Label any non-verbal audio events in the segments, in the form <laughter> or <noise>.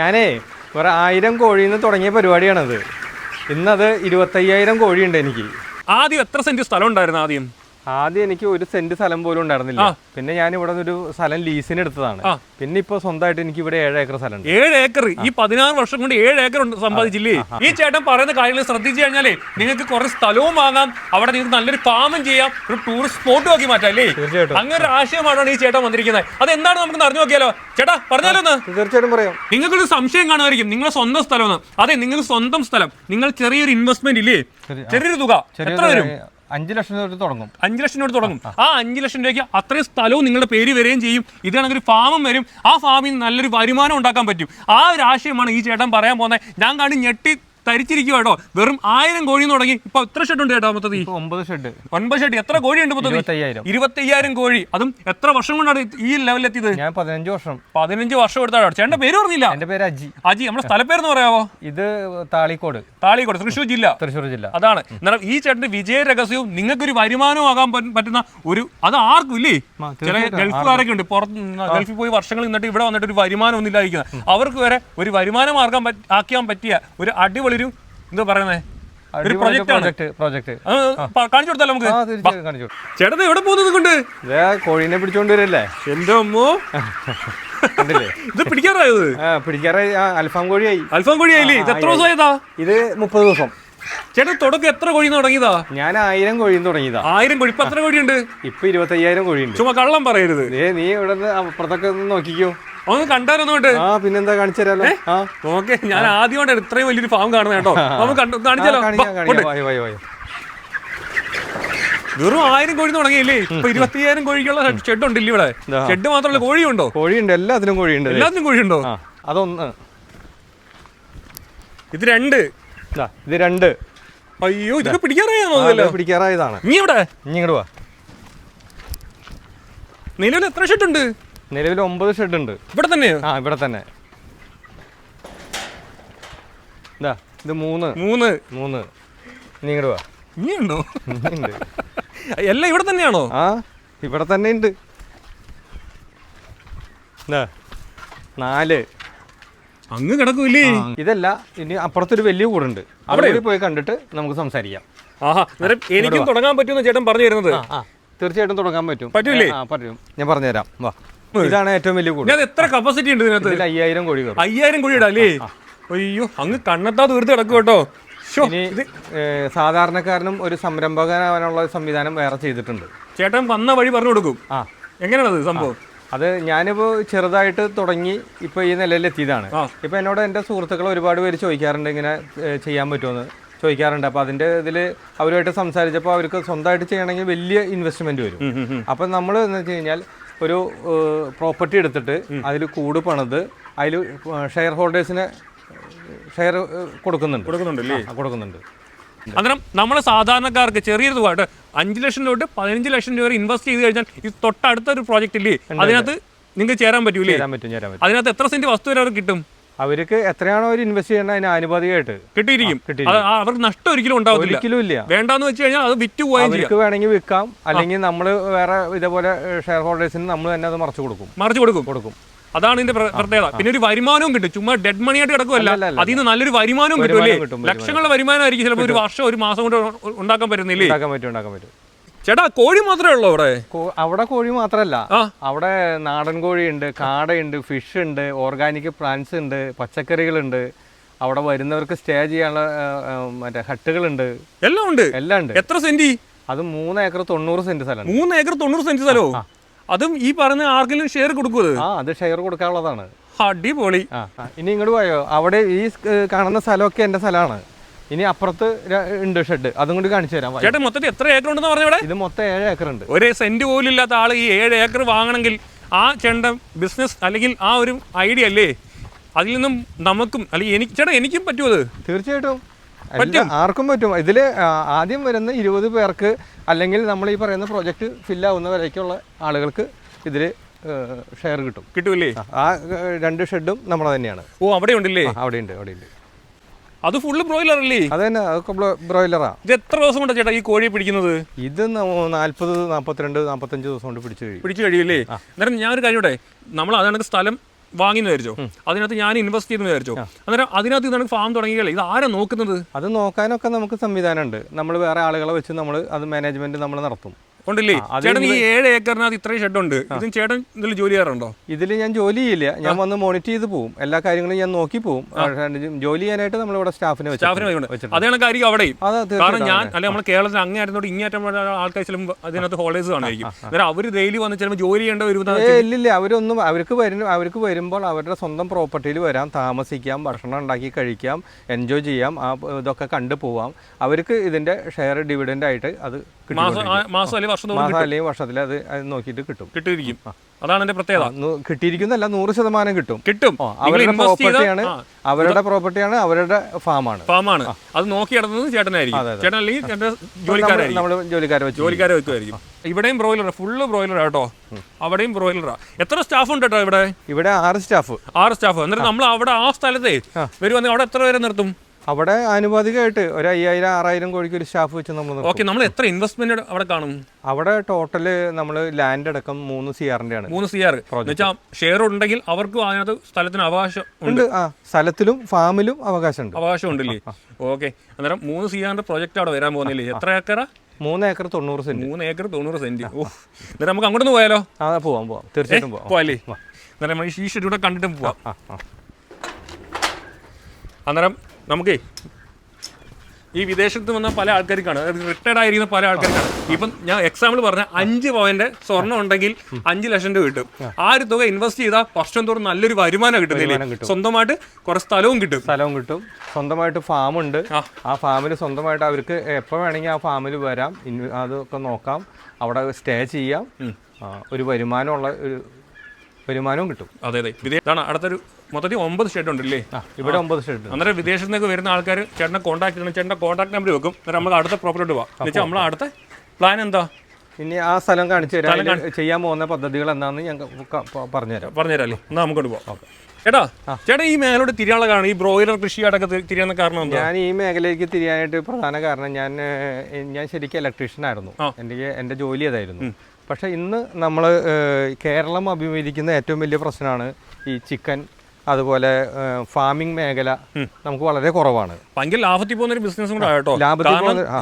ഞാനേ വേറെ ആയിരം കോഴിയിൽ നിന്ന് തുടങ്ങിയ പരിപാടിയാണത്. ഇന്നത് ഇരുപത്തയ്യായിരം കോഴിയുണ്ട് എനിക്ക്. ആദ്യം എത്ര സെന്റ് സ്ഥലം ഉണ്ടായിരുന്നു ആദ്യം? ആദ്യം എനിക്ക് ഒരു സെന്റ് സ്ഥലം പോലും ഉണ്ടായിരുന്നില്ല. പിന്നെ ഞാൻ ഇവിടെ ഒരു സ്ഥലം ലീസിന് എടുത്തതാണ്. പിന്നെ ഇപ്പൊ സ്വന്തമായിട്ട് എനിക്ക് ഇവിടെ ഏഴ് ഏക്കർ സ്ഥലം ഏഴ് ഏക്കർ. ഈ പതിനാറ് വർഷം കൊണ്ട് ഏഴ് ഏക്കർ സമ്പാദിച്ചില്ലേ ഈ ചേട്ടൻ പറയുന്ന കാര്യങ്ങൾ ശ്രദ്ധിച്ചു കഴിഞ്ഞാലേ നിങ്ങൾക്ക് കുറെ സ്ഥലവും വാങ്ങാം. അവിടെ നിങ്ങൾക്ക് നല്ലൊരു ഫാമും ചെയ്യാം. ഒരു ടൂറിസ്റ്റ് സ്പോട്ടും ആക്കി മാറ്റാം അല്ലേ? തീർച്ചയായിട്ടും. അങ്ങനെ ഒരു ആശയമാണ് ഈ ചേട്ടൻ വന്നിരിക്കുന്നത്. അത് എന്താണ് നമുക്ക് അറിഞ്ഞു നോക്കിയാലോ? ചേട്ടാ പറഞ്ഞാലോ ഒന്ന്? തീർച്ചയായിട്ടും പറയാം. നിങ്ങൾക്കൊരു സംശയം കാണുമായിരിക്കും. നിങ്ങളെ സ്വന്തം സ്ഥലമാണ്. അതെ നിങ്ങൾക്ക് സ്വന്തം സ്ഥലം. നിങ്ങൾ ചെറിയൊരു ഇൻവെസ്റ്റ്മെന്റ് ഇല്ലേ? ചെറിയൊരു തുക. എത്ര വരും? അഞ്ച് ലക്ഷം രൂപ തുടങ്ങും. അഞ്ച് ലക്ഷം രൂപ തുടങ്ങും. ആ അഞ്ച് ലക്ഷം രൂപയ്ക്ക് അത്രയും സ്ഥലവും നിങ്ങളുടെ പേര് വരികയും ചെയ്യും. ഇതാണെങ്കിൽ ഒരു ഫാമും വരും. ആ ഫാമിൽ നിന്ന് നല്ലൊരു വരുമാനം ഉണ്ടാക്കാൻ പറ്റും. ആ ഒരു ആശയമാണ് ഈ ചേട്ടൻ പറയാൻ പോകുന്നത്. ഞാൻ കാണി ഞെട്ടി തരിച്ചിരിക്കുക കേട്ടോ വെറും ആയിരം കോഴി തുടങ്ങി. ഇപ്പൊ എത്ര ഷെഡ് ഉണ്ട് കേട്ടോ മൊത്തത്തിൽ? ഒമ്പത് ഷെഡ് ഒൻപത് ഷെഡ് എത്ര കോഴി ഉണ്ട് മൊത്തത്തിൽ? ഇരുപത്തയ്യായിരം. കോഴി. അതും എത്ര വർഷം കൊണ്ടാണ് ഈ ലെവലിൽ എത്തിയത് ഞാൻ പതിനഞ്ച് വർഷം. പതിനഞ്ച് വർഷം എടുത്താണ് ചേട്ടന്റെ പേര് പറഞ്ഞില്ല എന്റെ പേര് അജി. അജി നമ്മുടെ സ്ഥലപ്പേരെന്ന് പറയാമോ ഇത് താളിക്കോട്. താളിക്കോട് തൃശ്ശൂർ ജില്ല. തൃശ്ശൂർ ജില്ല. അതാണ്. എന്നാൽ ഈ ചേട്ടന്റെ വിജയ രഹസ്യവും നിങ്ങൾക്കൊരു വരുമാനവും ആകാൻ പറ്റുന്ന ഒരു അത് ആർക്കും ഇല്ലേ? ചില ഗൾഫുകാരൊക്കെ ഉണ്ട്. പുറത്ത് ഗൾഫിൽ പോയി വർഷങ്ങൾ നിന്നിട്ട് ഇവിടെ വന്നിട്ട് ഒരു വരുമാനം ഒന്നും ഇല്ലാതിരിക്കുന്നത് അവർക്ക് വരെ ഒരു വരുമാനം ആർക്കാൻ പറ്റ- ആക്കിയാൻ പറ്റിയ ഒരു അടിപൊളി ഒരു എന്താ പറയുന്നത് ഒരു പ്രൊജക്റ്റ് ആണ്. പ്രോജക്റ്റ് കാണിച്ചു കൊടുത്താലോ നമുക്ക്? കാണിച്ചു ചേട്ടൻ എവിടെ പോകുന്നത് കൊണ്ട് കോഴീനെ പിടിച്ചോണ്ട് വരല്ലേ? എന്റെ അമ്മോ. ഇത് പിടിക്കാറായത് പിടിക്കാറായി. അൽഫാം കോഴിയായി. അൽഫാം കോഴിയായില്ലേ? ഇത് എത്ര ദിവസമായതാ ഇത്? മുപ്പത് ദിവസം. ചേട്ടൻ തുടക്കം എത്ര കോഴി തുടങ്ങിയതാ? ഞാൻ ആയിരം കോഴിയും തുടങ്ങിയതാ. ആയിരം കോഴി. ഇപ്പൊ എത്ര കോഴിയുണ്ട്? ഇപ്പൊ ഇരുപത്തയ്യായിരം കോഴിയുണ്ട്. ചുമ്മാ കള്ളം പറയരുത്. ഏ നീ ഇവിടെ നിന്ന് അപ്പുറത്തൊക്കെ നോക്കിക്കോ. ഒന്ന് കണ്ടായിരുന്നോട്ട് ആ പിന്നെന്താ കാണിച്ചു തരാലോ? ഓക്കെ ഞാൻ ആദ്യമായിട്ടാണ് ഇത്രയും വലിയൊരു ഫാം കാണുന്നത് കേട്ടോ. നമുക്ക് കാണിച്ചാലോ? വെറും ആയിരം കോഴി തുടങ്ങിയില്ലേ ഇപ്പൊ ഇരുപത്തിയായിരം കോഴിക്കുള്ള ഷെഡ് ഉണ്ടല്ലേ ഇവിടെ? ഷെഡ് മാത്രമല്ല കോഴിയുണ്ടോ? കോഴിയുണ്ട് എല്ലാത്തിനും കോഴിയുണ്ട്. എല്ലാത്തിനും കോഴിയുണ്ടോ? ഉണ്ടോ അതൊന്ന്. ഇത് രണ്ട്. ഇത് രണ്ട്. അയ്യോ ഇതൊക്കെ പിടിക്കാറായോ? പിടിക്കാറായതാണ്. നീ എവിടെ? നീ ഇങ്ങോട്ട് വാ. നിലവിൽ എത്ര ഷെഡ് ഉണ്ട്? നിലവിൽ ഒമ്പത് ഷെഡ് ഉണ്ട്. ഇവിടെ തന്നെ? ആ ഇവിടെ തന്നെ. ഇതാ ഇത് മൂന്ന്. മൂന്ന്. മൂന്ന്. നീ ഇങ്ങോട്ട് വാ. നീ ഉണ്ടോ ഉണ്ട് എല്ലാം ഇവിടെ തന്നെയാണോ? ആ ഇവിടെ തന്നെ ഉണ്ട്. ഇതാ നാല്. അങ്ങ് കിടക്കൂലേ? ഇതല്ല ഇനി അപ്പുറത്തൊരു വലിയ കൂടുണ്ട്. അവിടെ കൂടി പോയി കണ്ടിട്ട് നമുക്ക് സംസാരിക്കാം. ആഹാ അന്നേരം എനിക്കും തുടങ്ങാൻ പറ്റുമെന്ന് ചേട്ടൻ പറഞ്ഞു തരുന്നത്. തീർച്ചയായിട്ടും തുടങ്ങാൻ പറ്റും. പറ്റൂലേ? ആ പറ്റും. ഞാൻ പറഞ്ഞുതരാം. വാ. ഇതാണ് ഏറ്റവും വലിയ കൂട്. ഞാൻ എത്ര കപ്പാസിറ്റി ഉണ്ട് ഇതിനകത്ത്? അയ്യായിരം കോഴി കയറും അയ്യായിരം കോഴി ഇടാല്ലേ അയ്യോ അങ്ങ് കണ്ണെത്താ തീർത്ത് കിടക്കും കേട്ടോ. സാധാരണക്കാരനും ഒരു സംരംഭകനാവാനുള്ള സംവിധാനം വേറെ ചെയ്തിട്ടുണ്ട്. ചേട്ടൻ വന്ന വഴി പറഞ്ഞു കൊടുക്കും. ആ. എങ്ങനെയാണത് സംഭവം? അത് ഞാനിപ്പോൾ ചെറുതായിട്ട് തുടങ്ങി ഇപ്പോൾ ഈ നിലയിലെത്തിയതാണ്. ആ. ഇപ്പോൾ എന്നോട് എന്റെ സുഹൃത്തുക്കൾ ഒരുപാട് പേര് ചോദിക്കാറുണ്ട് ഇങ്ങനെ ചെയ്യാൻ പറ്റുമെന്ന് ചോദിക്കാറുണ്ട്. അപ്പോൾ അതിന്റെ ഇതിൽ അവരുമായിട്ട് സംസാരിച്ചപ്പോൾ അവർക്ക് സ്വന്തമായിട്ട് ചെയ്യണമെങ്കിൽ വലിയ ഇൻവെസ്റ്റ്മെന്റ് വരും. അപ്പം നമ്മൾ എന്ന് വെച്ച് കഴിഞ്ഞാൽ ഒരു പ്രോപ്പർട്ടി എടുത്തിട്ട് അതിൽ കൂട് പണിത് അതിൽ ഷെയർ ഹോൾഡേഴ്സിനെ ഷെയർ കൊടുക്കുന്നുണ്ട്. കൊടുക്കുന്നുണ്ടല്ലേ ആ, കൊടുക്കുന്നുണ്ട്. അന്നേരം നമ്മൾ സാധാരണക്കാർക്ക് ചെറിയൊരു തുക അഞ്ച് ലക്ഷം രൂപ പതിനഞ്ച് ലക്ഷം രൂപ ഇൻവെസ്റ്റ് ചെയ്ത് കഴിഞ്ഞാൽ ഇത് തൊട്ടടുത്ത ഒരു പ്രോജക്റ്റ് ഇല്ലേ അതിനകത്ത് നിങ്ങൾക്ക് ചേരാൻ പറ്റൂലേ? അതിനകത്ത് എത്ര സെന്റ് വസ്തു വരെ അവർക്ക് കിട്ടും? അവർക്ക് എത്രയാണോ അവർ ഇൻവെസ്റ്റ് ചെയ്യേണ്ടത് അതിന് ആനുപാതികമായിട്ട്. കിട്ടിയിരിക്കും. അവർക്ക് നഷ്ടം ഒരിക്കലും ഉണ്ടാവത്തില്ല. ഒരിക്കലും ഇല്ല. വേണ്ടാന്ന് വെച്ച് കഴിഞ്ഞാൽ അത് വിറ്റ് അവർക്ക് വേണമെങ്കിൽ വിൽക്കാം. അല്ലെങ്കിൽ നമ്മൾ വേറെ ഇതേപോലെ ഷെയർ ഹോൾഡേഴ്സിന് നമ്മൾ തന്നെ അത് മറച്ചു കൊടുക്കും. മറച്ചു കൊടുക്കും. കൊടുക്കും. അതാണ് ഇതിന്റെ പ്ര- പ്രത്യേകത. പിന്നെ ഒരു വരുമാനവും കിട്ടും. ചുമ്മാ ഡെഡ് മണി ആയിട്ട് കിടക്കുമല്ല അതിൽ നിന്ന് നല്ലൊരു വരുമാനവും കിട്ടും അല്ലേ? ലക്ഷങ്ങളുടെ വരുമാനമായിരിക്കും ചിലപ്പോൾ ഒരു വർഷം ഒരു മാസം കൊണ്ട് ഉണ്ടാക്കാൻ പറ്റുന്നില്ലേ? ഉണ്ടാക്കാൻ പറ്റും ഉണ്ടാക്കാൻ പറ്റും. ചേട്ടാ കോഴി മാത്രമേ ഉള്ളൂ അവിടെ? അവിടെ കോഴി മാത്രമല്ല. അവിടെ നാടൻ കോഴിയുണ്ട് കാടയുണ്ട് ഫിഷ് ഉണ്ട് ഓർഗാനിക് പ്ലാന്റ്സ് ഉണ്ട് പച്ചക്കറികളുണ്ട്. അവിടെ വരുന്നവർക്ക് സ്റ്റേ ചെയ്യാനുള്ള മറ്റേ ഹട്ടുകളുണ്ട്. എല്ലാം ഉണ്ട്? എല്ലാം ഉണ്ട്. എത്ര സെന്റ്? അത് മൂന്ന് ഏക്കർ തൊണ്ണൂറ് സെന്റ് സ്ഥലം മൂന്ന് ഏക്കർ തൊണ്ണൂറ് സെന്റ് സ്ഥലവും അതും ഈ പറഞ്ഞ ആർക്കെങ്കിലും ഷെയർ കൊടുക്കുന്നത് ആ അത് ഷെയർ കൊടുക്കാനുള്ളതാണ്. അടിപൊളി. ആ. ഇനി ഇങ്ങോട്ട് പോയോ? അവിടെ ഈ കാണുന്ന സ്ഥലമൊക്കെ എന്റെ സ്ഥലമാണ്. ഇനി അപ്പുറത്ത് ഉണ്ട് ഷെഡ് അതും കൂടി കാണിച്ചു തരാം. ചേട്ടൻ മൊത്തത്തിൽ എത്ര ഏക്കർ ഉണ്ടെന്ന് പറഞ്ഞു ഇവിടെ? ഇത് മൊത്തം ഏഴ് ഏക്കർ ഉണ്ട്. ഒരു സെന്റ് പോലും ഇല്ലാത്ത ആൾ ഈ ഏഴ് ഏക്കർ വാങ്ങണമെങ്കിൽ ആ ചേട്ടൻ ബിസിനസ് അല്ലെങ്കിൽ ആ ഒരു ഐഡിയ അല്ലേ? അതിൽ നിന്നും നമുക്കും അല്ലെങ്കിൽ എനിക്ക് ചേട്ടാ എനിക്കും പറ്റുമോ അത്? തീർച്ചയായിട്ടും. ആർക്കും പറ്റും. ഇതിൽ ആദ്യം വരുന്ന ഇരുപത് പേർക്ക് അല്ലെങ്കിൽ നമ്മൾ ഈ പറയുന്ന പ്രോജക്റ്റ് ഫില്ലാവുന്നവരേക്കുള്ള ആളുകൾക്ക് ഇതിൽ ഷെയർ കിട്ടും. കിട്ടൂലേ ആ, രണ്ട് ഷെഡും നമ്മുടെ തന്നെയാണ്. ഓ അവിടെ ഉണ്ടല്ലേ? അവിടെ ഉണ്ട് അവിടെയുണ്ട് അവിടെയുണ്ട് അത് ഫുള്ള് ബ്രോയിലർ അല്ലേ? അത് തന്നെ അതൊക്കെ ബ്രോയിലറാ ഇത് എത്ര ദിവസം കൊണ്ടാണ് ചേട്ടാ ഈ കോഴിയെ പിടിക്കുന്നത്? ഇത് നാല്പത് നാൽപ്പത്തിരണ്ട് നാൽപ്പത്തഞ്ച് ദിവസം കൊണ്ട് പിടിച്ചു കഴിയും. പിടിച്ചു കഴിയില്ലേ? അന്നേരം ഞാൻ ഒരു കാര്യം നമ്മൾ അതാണ് സ്ഥലം വാങ്ങി വിചാരിച്ചോ? അതിനകത്ത് ഞാൻ ഇൻവെസ്റ്റ് ചെയ്തെന്ന് വിചാരിച്ചോ? അന്നേരം അതിനകത്ത് ഇതാണ് ഫാം തുടങ്ങിയല്ലേ ഇത് ആരാ നോക്കുന്നത്? അത് നോക്കാനൊക്കെ നമുക്ക് സംവിധാനമുണ്ട്. നമ്മൾ വേറെ ആളുകളെ വെച്ച് നമ്മൾ അത് മാനേജ്മെന്റ് നമ്മൾ നടത്തും. ഉണ്ടല്ലേ? ചേട്ടൻ ഈ ഏഴ് ഏക്കറിനകത്ത് ഇത്രയും ഷെഡ് ഉണ്ട് ഇതും ചേട്ടൻ ഇതിൽ ജോലി ചെയ്യാറുണ്ടോ? ഇതിൽ ഞാൻ ജോലി ചെയ്യില്ല. ഞാൻ വന്ന് മോണിറ്റർ ചെയ്ത് പോകും എല്ലാ കാര്യങ്ങളും ഞാൻ നോക്കി പോകും ജോലി ചെയ്യാനായിട്ട് നമ്മളിവിടെ സ്റ്റാഫിനെ സ്റ്റാഫിനെ. വെച്ചിട്ടുണ്ട്. അതേ കണക്കായിരിക്കും അവിടെയും. കാരണം ഞാൻ അല്ലെ നമ്മൾ കേരളത്തിൽ അങ്ങേറ്റത്തോട് ഇങ്ങേറ്റം വരെ ആൾക്കാർ ചിലപ്പോൾ അതിനകത്ത് ഹോളേഴ്സ് കാണുമായിരിക്കും അന്നേരം അവർ ഡെയിലി വന്ന് ചിലപ്പോൾ ജോലി ചെയ്യേണ്ട ഒരു ഇല്ലില്ല. അവരൊന്നും അവർക്ക് വരും അവർക്ക് വരുമ്പോൾ അവരുടെ സ്വന്തം പ്രോപ്പർട്ടിയിൽ വരാം. താമസിക്കാം ഭക്ഷണം ഉണ്ടാക്കി കഴിക്കാം എൻജോയ് ചെയ്യാം ആ ഇതൊക്കെ കണ്ടു പോവാം. അവർക്ക് ഇതിന്റെ ഷെയർ ഡിവിഡന്റ് ആയിട്ട് അത് മാസം അല്ലെങ്കിൽ വർഷം മാസം അല്ലെങ്കിൽ വർഷത്തിൽ അത് അത് നോക്കിയിട്ട് കിട്ടും. കിട്ടിയിരിക്കും. അതാണ് എന്റെ പ്രത്യേകത. കിട്ടിയിരിക്കുന്നല്ല നൂറ് ശതമാനം കിട്ടും. കിട്ടും. അവരുടെ പ്രോപ്പർട്ടിയാണ് അവരുടെ പ്രോപ്പർട്ടിയാണ് അവരുടെ ഫാമാണ് ഫാമാണ് അത് നോക്കി നടന്നത് ചേട്ടനായിരിക്കും. ചേട്ടൻ അല്ലെങ്കിൽ ചേട്ടൻ ജോലിക്കാരായിരിക്കും. ജോലിക്കാരെ വെച്ച് ജോലിക്കാരെ വെക്കുമായിരിക്കും. ഇവിടെയും ബ്രോയിലറാണ് ഫുള്ള് ബ്രോയിലറാ കേട്ടോ. അവിടെയും ബ്രോയിലറാ എത്ര സ്റ്റാഫ് ഉണ്ട് കേട്ടോ ഇവിടെ? ഇവിടെ ആറ് സ്റ്റാഫ് ആറ് സ്റ്റാഫ് എന്നിട്ട് നമ്മൾ അവിടെ ആ സ്ഥലത്തെ വരുവാണെങ്കിൽ അവിടെ എത്ര പേരെ നിർത്തും? അവിടെ ആനുപാതികമായിട്ട് ഒരു അയ്യായിരം ആറായിരം കോഴിക്ക് ഒരു സ്റ്റാഫ് വെച്ച് നമ്മൾ. ഓക്കെ നമ്മൾ എത്ര ഇൻവെസ്റ്റ്മെന്റ് അവിടെ കാണും? അവിടെ ടോട്ടൽ നമ്മൾ ലാൻഡ് അടക്കം മൂന്ന് സി ആറിന്റെ ആണ്. മൂന്ന് സി ആർ ഷെയർ ഉണ്ടെങ്കിൽ അവർക്ക് അതിനകത്ത് സ്ഥലത്തിന് അവകാശം ഉണ്ട്. ആ സ്ഥലത്തിലും ഫാമിലും അവകാശമുണ്ട്. അവകാശം ഉണ്ടല്ലേ ഓക്കെ അന്നേരം മൂന്ന് സി ആറിന്റെ പ്രൊജക്ട് അവിടെ വരാൻ പോകുന്നില്ലേ? എത്ര ഏക്കറ? മൂന്ന് ഏക്കർ തൊണ്ണൂറ് സെന്റ്. മൂന്ന് ഏക്കർ തൊണ്ണൂറ് സെന്റ്. ഓ എന്നിട്ട് നമുക്ക് അങ്ങോട്ട് പോയാലോ? ആ പോവാം പോവാം. തീർച്ചയായിട്ടും പോവാം. പോവാല്ലേ? അന്നേരം ഈ ഷെഡ്യൂടെ കണ്ടിട്ടും പോവാം. അന്നേരം നമുക്കേ ഈ വിദേശത്ത് വന്ന പല ആൾക്കാർക്കാണ് റിട്ടയർഡ് ആയിരിക്കുന്ന പല ആൾക്കാർക്കാണ് ഇപ്പം ഞാൻ എക്സാമ്പിൾ പറഞ്ഞ അഞ്ച് പവന്റെ സ്വർണം ഉണ്ടെങ്കിൽ അഞ്ച് ലക്ഷം രൂപ കിട്ടും. ആ. ഒരു തുക ഇൻവെസ്റ്റ് ചെയ്താൽ വർഷം തോറും നല്ലൊരു വരുമാനം കിട്ടുന്നില്ല സ്വന്തമായിട്ട് കുറെ സ്ഥലവും കിട്ടും. സ്ഥലവും കിട്ടും. സ്വന്തമായിട്ട് ഫാം ഉണ്ട്. ആ. ഫാമിൽ സ്വന്തമായിട്ട് അവർക്ക് എപ്പോൾ വേണമെങ്കിൽ ആ ഫാമിൽ വരാം. അതൊക്കെ നോക്കാം. അവിടെ സ്റ്റേ ചെയ്യാം. ഒരു വരുമാനമുള്ള ഒരു വരുമാനവും കിട്ടും. അതെ അതെ. ഇതാണ് അടുത്തൊരു മൊത്തത്തിൽ ഒമ്പത് ഷെഡ് ഉണ്ടല്ലേ? ഇവിടെ ഒമ്പത് ഷെഡ് അന്നേരം വിദേശത്ത് നിന്നൊക്കെ വരുന്ന ആൾക്കാർ ചേട്ടനെ കോൺടാക്ട് ചെയ്യണം. ചേട്ടന്റെ കോൺടാക്ട് നമ്പർ വെക്കും അന്നേരം നമ്മൾ അടുത്ത പ്രോപ്പർട്ടി പോവാം. എന്നുവെച്ചാൽ നമ്മൾ അടുത്ത പ്ലാൻ എന്താ? ഇനി ആ സ്ഥലം കാണിച്ചു തരാം. ചെയ്യാൻ പോകുന്ന പദ്ധതികൾ എന്താണെന്ന് ഞാൻ പറഞ്ഞുതരാം. പറഞ്ഞുതരാല്ലേ എന്നാ നമുക്കോട്ട് പോവാം. ചേട്ടാ ചേട്ടാ ഈ മേഖലയോട് തിരിയാനുള്ള കാരണം ഈ ബ്രോയിലർ കൃഷിയായിട്ടൊക്കെ അടക്കം തിരിയാൻ കാരണം ഞാൻ ഈ മേഖലയിലേക്ക് തിരിയാനായിട്ട് പ്രധാന കാരണം ഞാൻ ഞാൻ ശരിക്കും ഇലക്ട്രീഷ്യൻ ആയിരുന്നു. എന്റെ എന്റെ ജോലി അതായിരുന്നു. പക്ഷേ ഇന്ന് നമ്മൾ കേരളം അഭിമുഖീകരിക്കുന്ന ഏറ്റവും വലിയ പ്രശ്നമാണ് ഈ ചിക്കൻ അതുപോലെ ഫാമിംഗ് മേഖല നമുക്ക് വളരെ കുറവാണ്. ഭയങ്കര ലാഭത്തിൽ പോകുന്ന ഒരു ബിസിനസ് കൂടെ കേട്ടോ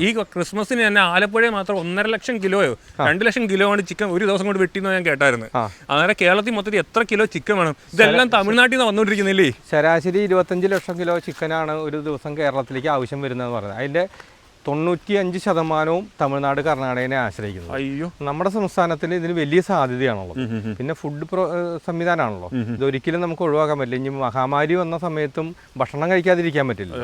ഈ ക്രിസ്മസിന് തന്നെ ആലപ്പുഴ മാത്രം ഒന്നര ലക്ഷം കിലോയോ രണ്ട് ലക്ഷം കിലോ ആണ് ചിക്കൻ ഒരു ദിവസം കൊണ്ട് വെട്ടിന്ന് ഞാൻ കേട്ടായിരുന്നു. അങ്ങനെ അന്നേരം കേരളത്തിൽ മൊത്തത്തിൽ എത്ര കിലോ ചിക്കൻ വേണം? ഇതെല്ലാം തമിഴ്നാട്ടിൽ നിന്ന് വന്നുകൊണ്ടിരിക്കുന്നില്ലേ ശരാശരി ഇരുപത്തഞ്ച് ലക്ഷം കിലോ ചിക്കനാണ് ഒരു ദിവസം കേരളത്തിലേക്ക് ആവശ്യം വരുന്നതെന്ന് പറയുന്നത് അതിന്റെ തൊണ്ണൂറ്റി അഞ്ച് ശതമാനവും തമിഴ്നാട് കർണാടകനെ ആശ്രയിക്കുന്നത്. അയ്യോ. നമ്മുടെ സംസ്ഥാനത്തിൽ ഇതിന് വലിയ സാധ്യതയാണല്ലോ. പിന്നെ ഫുഡ് പ്രോ സംവിധാനമാണല്ലോ. ഇതൊരിക്കലും നമുക്ക് ഒഴിവാക്കാൻ പറ്റില്ല. ഇനി മഹാമാരി വന്ന സമയത്തും ഭക്ഷണം കഴിക്കാതിരിക്കാൻ പറ്റില്ല.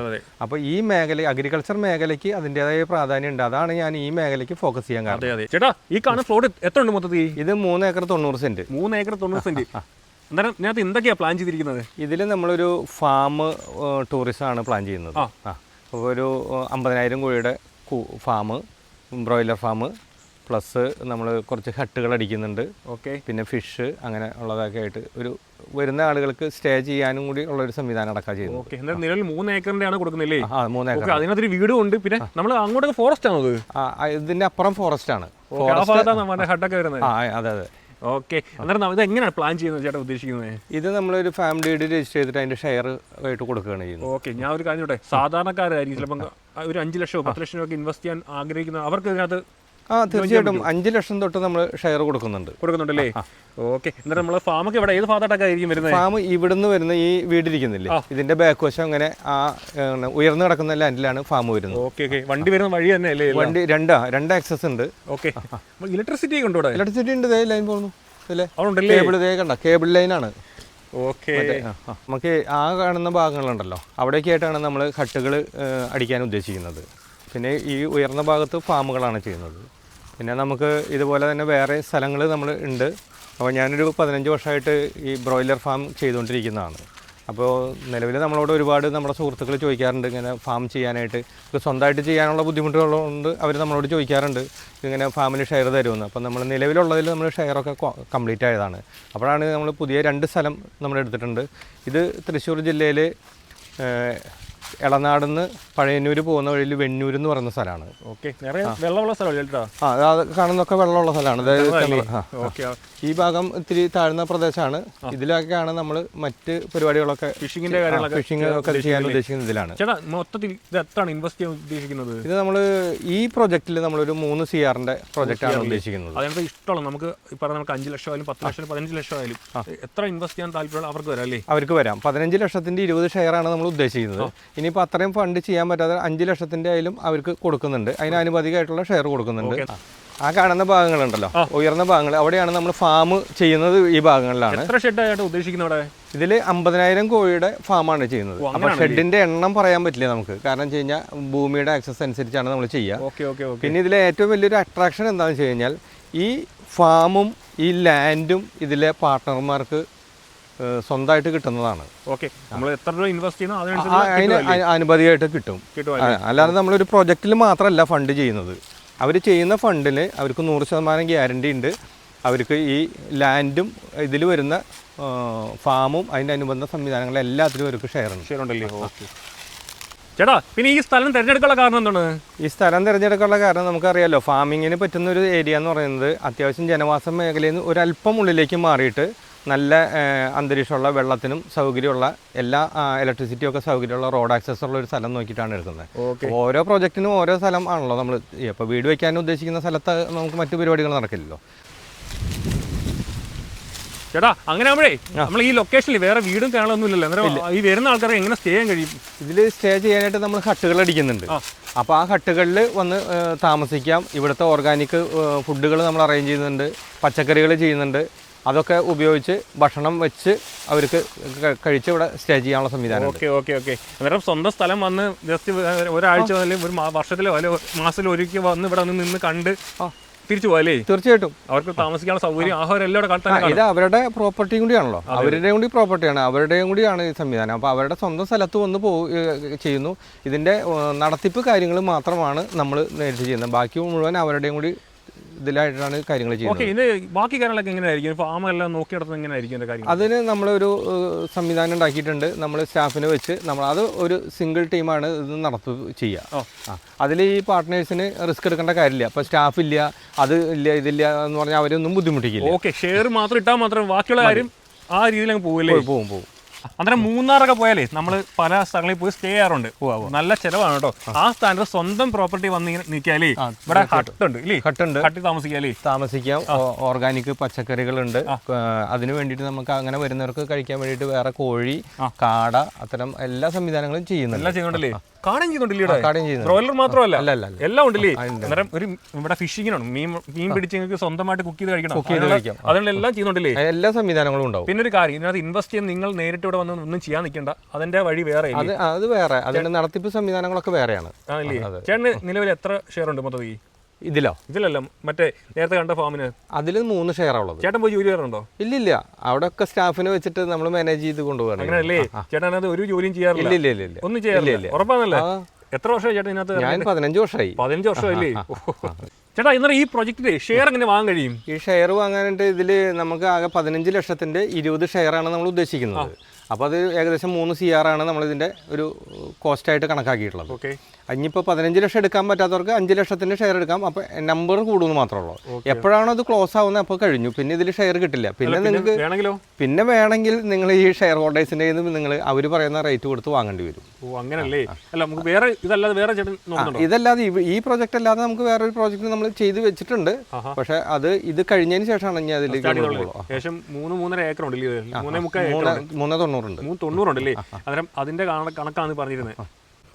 അപ്പോൾ ഈ മേഖല അഗ്രികൾച്ചർ മേഖലയ്ക്ക് അതിന്റെതായ പ്രാധാന്യം ഉണ്ട്. അതാണ് ഞാൻ ഈ മേഖലയ്ക്ക് ഫോക്കസ് ചെയ്യാൻ കാരണം. ചേട്ടാ ഈ കാണുന്ന ഫ്ലോട്ട് എത്ര ഉണ്ട് മൊത്തത്തിൽ? ഇത് മൂന്ന് ഏക്കർ തൊണ്ണൂറ് സെന്റ്. മൂന്ന് ഏക്കർ തൊണ്ണൂറ് സെന്റ്. അന്നേരം ഇതിനകത്ത് എന്തൊക്കെയാണ് പ്ലാൻ ചെയ്തിരിക്കുന്നത്? ഇതിൽ നമ്മളൊരു ഫാം ടൂറിസം ആണ് പ്ലാൻ ചെയ്യുന്നത്. ആ. ഒരു അമ്പതിനായിരം കോഴിയുടെ ഫാം ബ്രോയിലർ ഫാം പ്ലസ് നമ്മൾ കുറച്ച് ഹട്ടുകൾ അടിക്കുന്നുണ്ട്. ഓക്കെ. പിന്നെ ഫിഷ് അങ്ങനെ ഉള്ളതൊക്കെ ആയിട്ട് ഒരു വരുന്ന ആളുകൾക്ക് സ്റ്റേ ചെയ്യാനും കൂടി ഉള്ള ഒരു സംവിധാനം അടക്കം ചെയ്യുന്നത് ഓക്കെ. എന്നാലും നിലവിൽ മൂന്ന് ഏക്കറിന്റെ ആണ് കൊടുക്കുന്നില്ലേ ആ മൂന്ന് ഏക്കർ അതിനകത്തൊരു വീടും ഉണ്ട്. പിന്നെ നമ്മൾ അങ്ങോട്ടൊക്കെ ഫോറസ്റ്റ് ആണോ ആ, ഇതിന്റെ അപ്പുറം ഫോറസ്റ്റ് ആണ്. ഫോറസ്റ്റ് അതെ അതെ. ഓക്കെ. അന്നേരം ഇത് എങ്ങനെയാണ് പ്ലാൻ ചെയ്യുന്നത് ചേട്ടാ ഉദ്ദേശിക്കുന്നത്? ഇത് നമ്മളൊരു ഫാമിലി ഡീഡ് രജിസ്റ്റർ ചെയ്തിട്ട് അതിന്റെ ഷെയർ ആയിട്ട് കൊടുക്കുകയാണ് ചെയ്യുന്നത്. ഓക്കെ ഞാൻ ഒരു കാര്യം ചോട്ടെ സാധാരണക്കാരായിരിക്കും ചിലപ്പോൾ ഒരു അഞ്ച് ലക്ഷമോ പത്ത് ലക്ഷം രൂപ ഇൻവെസ്റ്റ് ചെയ്യാൻ ആഗ്രഹിക്കുന്ന അവർക്ക് ഇതിനകത്ത് ആ തീർച്ചയായിട്ടും അഞ്ച് ലക്ഷം തൊട്ട് നമ്മൾ ഷെയർ കൊടുക്കുന്നുണ്ട്. കൊടുക്കുന്നുണ്ടല്ലേ? ഓക്കെ. എന്നിട്ട് നമ്മൾ ഫാമൊക്കെ ഇവിടെ ഏത് ഭാഗത്തായിട്ടൊക്കെ ആയിരിക്കും വരുന്നത് ഫാം ഇവിടുന്ന് വരുന്ന ഈ വീടിരിക്കുന്നില്ലേ? ഇതിന്റെ ബാക്ക് വശം അങ്ങനെ ആ ഉയർന്നു കിടക്കുന്ന ലാൻഡിലാണ് ഫാം വരുന്നത്. Okay okay. വണ്ടി വരുന്ന വഴി തന്നെ അല്ലേ വണ്ടി രണ്ടാ രണ്ട് ആക്സസ് ഉണ്ട്. ഓക്കെ. ഇലക്ട്രിസിറ്റി ഉണ്ട് ഇലക്ട്രിസിറ്റി ഉണ്ട് ലൈൻ പോകുന്നു. കേബിൾ കണ്ട കേബിൾ ലൈനാണ് ഓക്കെ. നമുക്ക് ആ കാണുന്ന ഭാഗങ്ങളുണ്ടല്ലോ. അവിടേക്ക് ആയിട്ടാണ് നമ്മൾ ഹട്ടുകൾ അടിക്കാൻ ഉദ്ദേശിക്കുന്നത്. പിന്നെ ഈ ഉയർന്ന ഭാഗത്ത് ഫാമുകളാണ് ചെയ്യുന്നത്. പിന്നെ നമുക്ക് ഇതുപോലെ തന്നെ വേറെ സ്ഥലങ്ങൾ നമ്മൾ ഉണ്ട്. അപ്പോൾ ഞാനൊരു പതിനഞ്ച് വർഷമായിട്ട് ഈ ബ്രോയിലർ ഫാം ചെയ്തുകൊണ്ടിരിക്കുന്നതാണ്. അപ്പോൾ നിലവിൽ നമ്മളോട് ഒരുപാട് നമ്മുടെ സുഹൃത്തുക്കൾ ചോദിക്കാറുണ്ട് ഇങ്ങനെ ഫാം ചെയ്യാനായിട്ട്. ഇപ്പോൾ സ്വന്തമായിട്ട് ചെയ്യാനുള്ള ബുദ്ധിമുട്ടുകളുണ്ട് അവർ നമ്മളോട് ചോദിക്കാറുണ്ട് ഇങ്ങനെ ഫാമിൽ ഷെയർ തരുമെന്ന്. അപ്പോൾ നമ്മൾ നിലവിലുള്ളതിൽ നമ്മൾ ഷെയറൊക്കെ കംപ്ലീറ്റ് ആയതാണ്. അപ്പോഴാണ് നമ്മൾ പുതിയ രണ്ട് സ്ഥലം നമ്മൾ എടുത്തിട്ടുണ്ട്. ഇത് തൃശ്ശൂർ ജില്ലയിൽ ഇളനാടുന്ന് പഴയന്നൂർ പോകുന്ന വഴിയിൽ വെണ്ണൂർ എന്ന് പറയുന്ന സ്ഥലമാണ്. ഓക്കെ. വെള്ളമുള്ള സ്ഥലമല്ലേ ആ അത് കാണുന്നൊക്കെ വെള്ളമുള്ള സ്ഥലമാണ്. അതായത്. ഈ ഭാഗം ഇത്തിരി താഴ്ന്ന പ്രദേശമാണ്. ഇതിലൊക്കെയാണ് നമ്മൾ മറ്റ് പരിപാടികളൊക്കെ ഫിഷിങ്ങിന്റെ കാര്യങ്ങളൊക്കെ ഫിഷിംഗ് ഒക്കെ ചെയ്യാൻ ഉദ്ദേശിക്കുന്നത് ഇതിലാണ്. ചേട്ടാ മൊത്തത്തിൽ ഇത് എത്രയാണ് ഇൻവെസ്റ്റ് ചെയ്യാൻ ഉദ്ദേശിക്കുന്നത്? ഇത് നമ്മൾ ഈ പ്രൊജക്റ്റിൽ നമ്മളൊരു മൂന്ന് സി ആറിന്റെ ആണ് ഉദ്ദേശിക്കുന്നത്. അതിനകത്ത് ഇഷ്ടമുള്ള നമുക്ക് പറഞ്ഞ നമുക്ക് അഞ്ച് ലക്ഷം ആയാലും പത്ത് ലക്ഷം പതിനഞ്ച് ലക്ഷം ആയാലും എത്ര ഇൻവെസ്റ്റ് ചെയ്യാൻ താല്പര്യമുള്ള അവർക്ക് വരാം അല്ലേ? അവർക്ക് വരാം. പതിനഞ്ച് ലക്ഷത്തിന്റെ ഇരുപത് ഷെയർ ആണ് നമ്മൾ ഉദ്ദേശിക്കുന്നത്. ഇനിയിപ്പോൾ അത്രയും ഫണ്ട് ചെയ്യാൻ പറ്റാതെ അഞ്ച് ലക്ഷത്തിന്റെ ആയാലും അവർക്ക് കൊടുക്കുന്നുണ്ട്. അതിന് അനുപാതികമായിട്ടുള്ള ഷെയർ കൊടുക്കുന്നുണ്ട്. ആ കാണുന്ന ഭാഗങ്ങളുണ്ടല്ലോ. ഉയർന്ന ഭാഗങ്ങൾ. അവിടെയാണ് നമ്മൾ ഫാം ചെയ്യുന്നത് ഈ ഭാഗങ്ങളിലാണ്. എത്ര ഉദ്ദേശിക്കുന്നത് ഇതിൽ അമ്പതിനായിരം കോഴിയുടെ ഫാമാണ് ചെയ്യുന്നത്. അപ്പോൾ ഷെഡിന്റെ എണ്ണം പറയാൻ പറ്റില്ല നമുക്ക്. കാരണം വെച്ച് കഴിഞ്ഞാൽ ഭൂമിയുടെ ആക്സസ് അനുസരിച്ചാണ് നമ്മൾ ചെയ്യുക. പിന്നെ ഇതിലെ ഏറ്റവും വലിയൊരു അട്രാക്ഷൻ എന്താണെന്ന് വെച്ച് കഴിഞ്ഞാൽ ഈ ഫാമും ഈ ലാൻഡും ഇതിലെ പാർട്ട്ണർമാർക്ക് സ്വന്തമായിട്ട് കിട്ടുന്നതാണ്. ഓക്കെ. നമ്മൾ എത്ര രൂപ ഇൻവെസ്റ്റ് അതിന് അനുമതിയായിട്ട് കിട്ടും. അല്ലാതെ നമ്മളൊരു പ്രൊജക്റ്റിൽ മാത്രമല്ല ഫണ്ട് ചെയ്യുന്നത്. അവർ ചെയ്യുന്ന ഫണ്ടിൽ അവർക്ക് നൂറ് ശതമാനം ഗ്യാരണ്ടി ഉണ്ട്. അവർക്ക് ഈ ലാൻഡും ഇതിൽ വരുന്ന ഫാമും അതിന്റെ അനുബന്ധ സംവിധാനങ്ങളും എല്ലാത്തിലും അവർക്ക് ഷെയർ ഉണ്ട്. ഷെയർ ഉണ്ടല്ലേ? ഓക്കെ. ചേട്ടാ പിന്നെ ഈ സ്ഥലം തിരഞ്ഞെടുക്കാനുള്ള കാരണം എന്താണ്? ഈ സ്ഥലം തിരഞ്ഞെടുക്കാനുള്ള കാരണം നമുക്കറിയാലോ ഫാമിങ്ങിന് പറ്റുന്ന ഒരു ഏരിയ എന്ന് പറയുന്നത് അത്യാവശ്യം ജനവാസ മേഖലയിൽ നിന്ന് ഒരല്പം ഉള്ളിലേക്ക് മാറിയിട്ട് നല്ല അന്തരീക്ഷമുള്ള വെള്ളത്തിനും സൗകര്യമുള്ള എല്ലാ ഇലക്ട്രിസിറ്റി ഒക്കെ സൗകര്യമുള്ള റോഡ് ആക്സസ് ഉള്ള ഒരു സ്ഥലം നോക്കിയിട്ടാണ് എടുക്കുന്നത്. ഓരോ പ്രോജക്റ്റിനും ഓരോ സ്ഥലം ആണല്ലോ നമ്മൾ ഇപ്പോൾ വീട് വയ്ക്കാൻ ഉദ്ദേശിക്കുന്ന സ്ഥലത്ത് നമുക്ക് മറ്റു പരിപാടികൾ നടക്കില്ലല്ലോ. ചേട്ടാ അങ്ങനെ ആകുമ്പോഴേ നമ്മൾ ഈ ലൊക്കേഷനിൽ വേറെ വീടും കാണാനൊന്നും ഇല്ലല്ലോ. അന്നേരം ഈ വരുന്ന ആൾക്കാരെ എങ്ങനെ സ്റ്റേ ചെയ്യാൻ കഴിയും? ഇതിൽ സ്റ്റേ ചെയ്യാനായിട്ട് നമ്മൾ ഹട്ടുകൾ അടിക്കുന്നുണ്ട്. അപ്പോൾ ആ ഹട്ടുകളിൽ വന്ന് താമസിക്കാം. ഇവിടുത്തെ ഓർഗാനിക് ഫുഡുകൾ നമ്മൾ അറേഞ്ച് ചെയ്യുന്നുണ്ട്. പച്ചക്കറികൾ ചെയ്യുന്നുണ്ട്. അതൊക്കെ ഉപയോഗിച്ച് ഭക്ഷണം വെച്ച് അവർക്ക് കഴിച്ച് ഇവിടെ സ്റ്റേ ചെയ്യാനുള്ള സംവിധാനം ഓക്കെ ഓക്കെ ഓക്കെ. അന്നേരം സ്വന്തം സ്ഥലം വന്ന് ജസ്റ്റ് ഒരാഴ്ച അല്ലെങ്കിൽ ഒരു വർഷത്തിലോ അല്ലെങ്കിൽ മാസത്തിലോ ഒരിക്കൽ വന്ന് ഇവിടെ നിന്ന് നിന്ന് കണ്ട് തിരിച്ചു പോകല്ലേ തീർച്ചയായിട്ടും. അവർക്ക് താമസിക്കാനുള്ള സൗകര്യം ആഹാരം എല്ലാം ഇത് അവരുടെ പ്രോപ്പർട്ടിയും കൂടിയാണല്ലോ. അവരുടെയും കൂടി പ്രോപ്പർട്ടിയാണ് അവരുടെയും കൂടിയാണ് ഈ സംവിധാനം. അപ്പോൾ അവരുടെ സ്വന്തം സ്ഥലത്ത് വന്ന് പോ ചെയ്യുന്നു. ഇതിന്റെ നടത്തിപ്പ് കാര്യങ്ങൾ മാത്രമാണ് നമ്മൾ നേരിട്ട് ചെയ്യുന്നത്. ബാക്കി മുഴുവൻ അവരുടെയും കൂടി ഇതിലായിട്ടാണ് കാര്യങ്ങൾ ചെയ്യുന്നത്. ഇത് ബാക്കി കാര്യങ്ങളൊക്കെ എങ്ങനെയായിരിക്കും? ഫാം എല്ലാം നോക്കി നടത്തുന്നത് എങ്ങനെയായിരിക്കും എന്റെ കാര്യം അതിന് നമ്മളൊരു ഏഹ്, സംവിധാനം ഉണ്ടാക്കിയിട്ടുണ്ട്. നമ്മൾ സ്റ്റാഫിനെ വെച്ച് നമ്മൾ അത് ഒരു സിംഗിൾ ടീമാണ് ഇത് നടത്തു ചെയ്യുക ആ അതിൽ ഈ പാർട്ട്നേഴ്സിന് റിസ്ക് എടുക്കേണ്ട കാര്യമില്ല. അപ്പോൾ സ്റ്റാഫ് ഇല്ല അത് ഇല്ല ഇതില്ല എന്ന് പറഞ്ഞാൽ അവരൊന്നും ബുദ്ധിമുട്ടിക്കില്ല. ഓക്കെ ഷെയർ മാത്രം ഇട്ടാൽ മാത്രം ബാക്കിയുള്ള കാര്യം ആ രീതിയിൽ അങ്ങ് പോകില്ലേ പോകും പോവും. അന്നേരം മൂന്നാറൊക്കെ പോയാലേ നമ്മൾ പല സ്ഥലങ്ങളിൽ പോയി സ്റ്റേ ചെയ്യാറുണ്ട്. നല്ല ചെലവാണ് കേട്ടോ. ആ. സ്ഥാനത്ത് സ്വന്തം പ്രോപ്പർട്ടി വന്ന് ഇങ്ങനെ നിൽക്കാലേ ഇവിടെ ഹട്ടുണ്ട് ഇല്ലേ? ഹട്ടുണ്ട് ഹട്ടിൽ താമസിക്കാലേ. താമസിക്കാം. ഓർഗാനിക് പച്ചക്കറികളുണ്ട്. അതിനു അതിന് വേണ്ടിയിട്ട് നമുക്ക് അങ്ങനെ വരുന്നവർക്ക് കഴിക്കാൻ വേണ്ടിയിട്ട് വേറെ കോഴി കാട അത്തരം എല്ലാ സംവിധാനങ്ങളും ചെയ്യുന്നുണ്ട്. എല്ലാം ചെയ്യുന്നുണ്ടല്ലേ? കാണുകയും ചെയ്യുന്നുണ്ടല്ലേ കാടയും ചെയ്യുന്നുണ്ട്. ബ്രോയിലർ മാത്രമല്ല. അല്ല എല്ലാം ഉണ്ടല്ലേ? അന്നേരം ഒരു ഇവിടെ ഫിഷിങ്ങിനാണ് മീൻ മീൻ പിടിച്ച് നിങ്ങൾക്ക് സ്വന്തമായിട്ട് കുക്ക് ചെയ്ത് കഴിക്കണം. ചെയ്ത് കഴിക്കാം. അതുകൊണ്ട് എല്ലാം ചെയ്യുന്നുണ്ടല്ലേ? എല്ലാ സംവിധാനങ്ങളും ഉണ്ടാവും. പിന്നെ ഒരു കാര്യം ഇതിനകത്ത് ഇൻവെസ്റ്റ് ചെയ്യാൻ നിങ്ങൾ നേരിട്ട് ഇവിടെ വന്ന് ഒന്നും ചെയ്യാൻ നിൽക്കണ്ട. അതിന്റെ വഴി വേറെ അത് അത് വേറെ. അതിന്റെ നടത്തിപ്പ് സംവിധാനങ്ങളൊക്കെ വേറെയാണ്. ആണല്ലേ? ചേട്ടന് നിലവിൽ എത്ര ഷെയർ ഉണ്ട് മൊത്തത്തിൽ? ഇതിലോ? ഇതിലല്ല മറ്റേ നേരത്തെ കണ്ട ഫാമിന്. അതിൽ മൂന്ന് ഷെയർ ഉള്ളത്. ചേട്ടൻ പോയി ജോലി ചെയ്യാറുണ്ടോ ഇല്ലില്ല. അവിടെ ഒക്കെ സ്റ്റാഫിനെ വെച്ചിട്ട് നമ്മൾ മാനേജ് ചെയ്ത് കൊണ്ടുപോകണം അങ്ങനെയല്ലേ? ചേട്ടൻ അത് ഒരു ജോലിയും ചെയ്യാറില്ല. ഇല്ല ഇല്ല ഇല്ല ഒന്നും ചെയ്യാറില്ല. ഉറപ്പാണല്ലേ? എത്ര വർഷമായി ചേട്ടൻ ഇതിനകത്ത് ഞാൻ പതിനഞ്ച് വർഷമായി. പതിനഞ്ച് വർഷമല്ലേ ചേട്ടാ ഇന്നലെ ഈ പ്രൊജക്റ്റിലെ ഷെയർ എങ്ങനെ വാങ്ങാൻ കഴിയും? ഈ ഷെയർ വാങ്ങാനായിട്ട് ഇതിൽ നമുക്ക് ആകെ പതിനഞ്ച് ലക്ഷത്തിന്റെ ഇരുപത് ഷെയർ ആണ് നമ്മൾ ഉദ്ദേശിക്കുന്നത്. അപ്പോൾ അത് ഏകദേശം മൂന്ന് സി ആർ ആണ് നമ്മളിതിന്റെ ഒരു കോസ്റ്റായിട്ട് കണക്കാക്കിയിട്ടുള്ളത്. ഓക്കെ. ഇനിയിപ്പോൾ പതിനഞ്ച് ലക്ഷം എടുക്കാൻ പറ്റാത്തവർക്ക് അഞ്ച് ലക്ഷത്തിന്റെ ഷെയർ എടുക്കാം. അപ്പോൾ നമ്പർ കൂടുമെന്ന് മാത്രമേ ഉള്ളൂ. എപ്പോഴാണോ അത് ക്ലോസ് ആവുന്നത് അപ്പോൾ കഴിഞ്ഞു. പിന്നെ ഇതിൽ ഷെയർ കിട്ടില്ല. പിന്നെ നിങ്ങൾക്ക് വേണമെങ്കിലോ? പിന്നെ വേണമെങ്കിൽ നിങ്ങൾ ഈ ഷെയർ ഹോൾഡേഴ്സിന്റെ നിങ്ങൾ അവർ പറയുന്ന റേറ്റ് കൊടുത്ത് വാങ്ങേണ്ടി വരും. ഓ അങ്ങനല്ലേ? അല്ല നമുക്ക് വേറെ ഇതല്ലാതെ വേറെ ഇതല്ലാതെ ഈ പ്രോജക്റ്റ് അല്ലാതെ നമുക്ക് വേറൊരു പ്രോജക്റ്റ് നമ്മൾ ചെയ്ത് വെച്ചിട്ടുണ്ട്. പക്ഷേ അത് ഇത് കഴിഞ്ഞതിന് ശേഷമാണ് ഇനി അതിലേക്ക് ഏകദേശം മൂന്ന് മൂന്നര ഏക്കർ ഉണ്ട്? മൂന്നേ മുക്കാൽ മൂന്ന് മൂന്ന് തൊണ്ണൂറുണ്ട് മൂന്ന് തൊണ്ണൂറുണ്ടല്ലേ അന്നേരം അതിന്റെ കണ- കണക്കാണ് പറഞ്ഞിരുന്നത്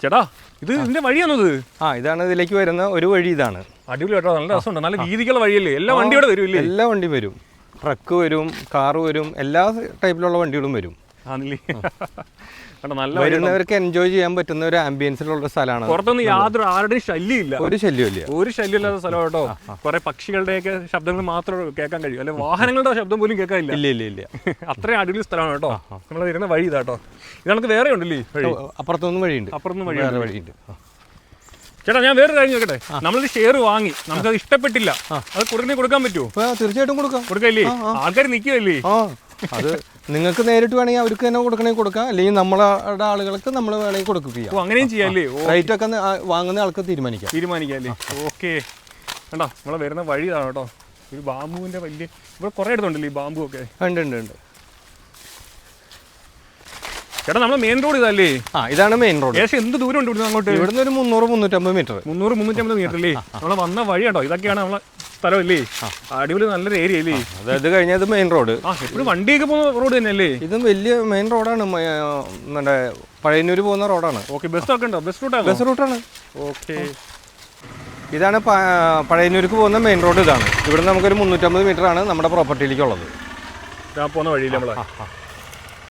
ചേട്ടാ ഇത് ഇതിന്റെ വഴിയാണോ ഇത് ആ ഇതാണ് ഇതിലേക്ക് വരുന്ന ഒരു വഴി ഇതാണ്. അടിപൊളി കേട്ടോ നല്ല രസമുണ്ട്. നല്ല രീതിക്കുള്ള വഴിയല്ലേ? എല്ലാ വണ്ടിയോടെ വരും എല്ലാ വണ്ടിയും വരും. ട്രക്ക് വരും കാറ് വരും എല്ലാ ടൈപ്പിലുള്ള വണ്ടികളും വരും. ആണല്ലേ. വരുന്നവർക്ക് എൻജോയ് ചെയ്യാൻ പറ്റുന്ന ഒരു ആംബിയൻസിലുള്ള സ്ഥലമാണ് പുറത്തൊന്നും യാതൊരു ആരുടെയും ശല്യമില്ല. ഒരു ശല്യമില്ല ഒരു ശല്യമില്ലാത്ത സ്ഥലം കേട്ടോ കുറെ പക്ഷികളുടെയൊക്കെ ശബ്ദങ്ങൾ മാത്രമേ കേൾക്കാൻ കഴിയൂ. അല്ലെ വാഹനങ്ങളുടെ ശബ്ദം പോലും കേൾക്കാനില്ല. ഇല്ല ഇല്ല ഇല്ല. <laughs> അത്രയും അടിപൊളി സ്ഥലമാണ് കേട്ടോ. നമ്മൾ വരുന്ന വഴി ഇതാട്ടോ. ഇതാണ് ഇത് നമുക്ക് വേറെ ഉണ്ടല്ലേ വഴി? അപ്പുറത്തൊന്നും വഴിയുണ്ട്. അപ്പുറത്തൊന്നും വഴി വേറെ വഴിയുണ്ട്. ചേട്ടാ ഞാൻ വേറെ കാര്യം നോക്കട്ടെ നമ്മളൊരു ഷെയർ വാങ്ങി. നമുക്കത് ഇഷ്ടപ്പെട്ടില്ല. അത് കൊടുക്കാൻ പറ്റുമോ? തീർച്ചയായിട്ടും കൊടുക്കാം. കൊടുക്കല്ലേ ആൾക്കാർ നിൽക്കുകയല്ലേ <laughs> അത് നിങ്ങൾക്ക് നേരിട്ട് വേണമെങ്കിൽ അവർക്ക് തന്നെ കൊടുക്കണേ കൊടുക്കാം. അല്ലെങ്കിൽ നമ്മളുടെ ആളുകൾക്ക് നമ്മൾ വേണമെങ്കിൽ കൊടുക്കുകയും ഓ അങ്ങനെയും ചെയ്യാല്ലേ? റേറ്റ് ഒക്കെ വാങ്ങുന്ന ആൾക്ക് തീരുമാനിക്കാം. തീരുമാനിക്കാല്ലേ? ഓക്കെ. കണ്ടോ നമ്മളെ വരുന്ന വഴി ഇതാണ് കേട്ടോ. ഒരു ബാമ്പുവിന്റെ വലിയ ഇവിടെ കുറേ ഇടത്തുണ്ടല്ലേ ഈ ബാമ്പു ഒക്കെ ഉണ്ട് ഉണ്ട് ഉണ്ട്. ചേട്ടാ നമ്മളെ മെയിൻ റോഡ് ഇതല്ലേ? ആ ഇതാണ് മെയിൻ റോഡ്. ഏകദേശം എന്ത് ദൂരം ഉണ്ട് ഇവിടുന്ന് അങ്ങോട്ട്? ഇവിടുന്ന് ഒരു മുന്നൂറ് മുന്നൂറ്റമ്പത് മീറ്റർ. മുന്നൂറ് മുന്നൂറ്റമ്പത് മീറ്റർ അല്ലേ? നമ്മളെ വന്ന വഴി കേട്ടോ ഇതൊക്കെയാണ് നമ്മളെ സ്ഥലം അല്ലേ അടിപൊളി നല്ലൊരു ഏരിയ അല്ലേ അതായത് കഴിഞ്ഞത് മെയിൻ റോഡ് ആ എപ്പോഴും വണ്ടിയൊക്കെ പോകുന്ന റോഡ് തന്നെയല്ലേ? ഇതും വലിയ മെയിൻ റോഡാണ് നമ്മുടെ പഴയന്നൂർ പോകുന്ന റോഡാണ് ഓക്കെ ബസ് ഒക്കെ ഉണ്ടോ? ബസ് റൂട്ടാണ് ബസ് റൂട്ടാണ് ഓക്കെ ഇതാണ് പഴയന്നൂർക്ക് പോകുന്ന മെയിൻ റോഡ് ഇതാണ്. ഇവിടെ നമുക്കൊരു മുന്നൂറ്റമ്പത് മീറ്റർ ആണ് നമ്മുടെ പ്രോപ്പർട്ടിയിലേക്കുള്ളത് പോകുന്ന വഴിയിൽ നമ്മളെ.